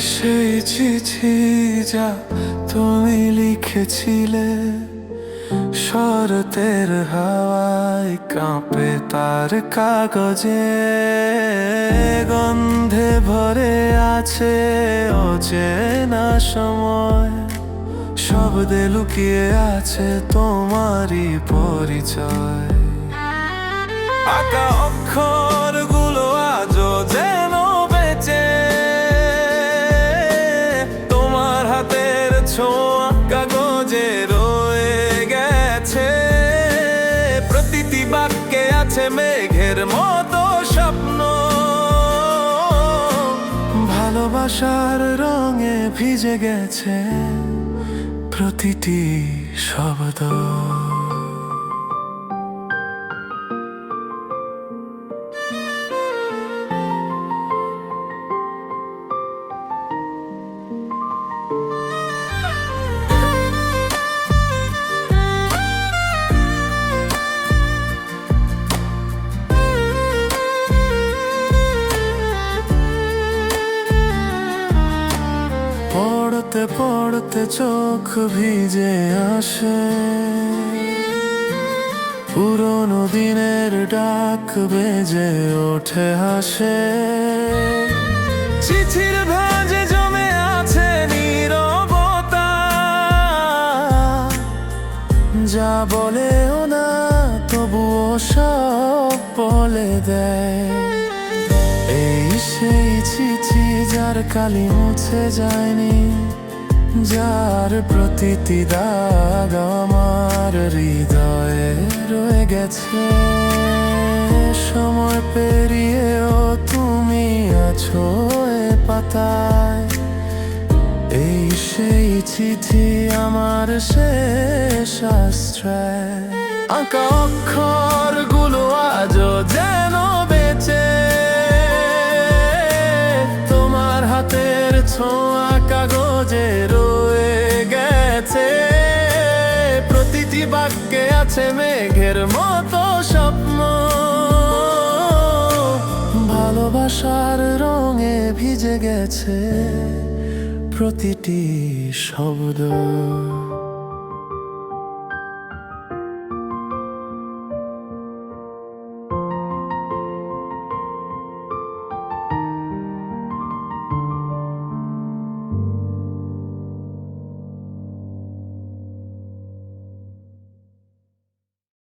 চিঠি যা তুমি লিখেছিলে। শরতের হাওয়ায় কাঁপে তার কাগজে। গন্ধে ভরে আছে অচেনা সময়। শব্দে লুকিয়ে আছে তোমারই পরিচয়। আঁকা অক্ষরগুলো আছে মেঘের মতো স্বপ্ন। ভালোবাসার রঙে ভিজে গেছে প্রতিটি শব্দ। পড়তে চোখ ভিজে আসে। পুরনো দিনের ডাক বেজে ওঠে হাসে। চিঠির ভাঁজে জমে আছে নীরবতা। যা বলেও না, তবুও সব বলে দেয়। এই সেই চিঠি যার কালি মুছে যায়নি। যার প্রতিটি দাগ আমার হৃদয়ে রয়ে গেছে। সময় পেরিয়েও তুমি আছো এ পাতায়। এই সেই চিঠি আমার শেষ আশ্রয়। আঁকা অক্ষরগুলো ছোঁয়া কাগজে রয়ে গেছে। প্রতিটি বাক্যে আছে মেঘের মতো স্বপ্ন। ভালোবাসার রঙে ভিজে গেছে প্রতিটি শব্দ।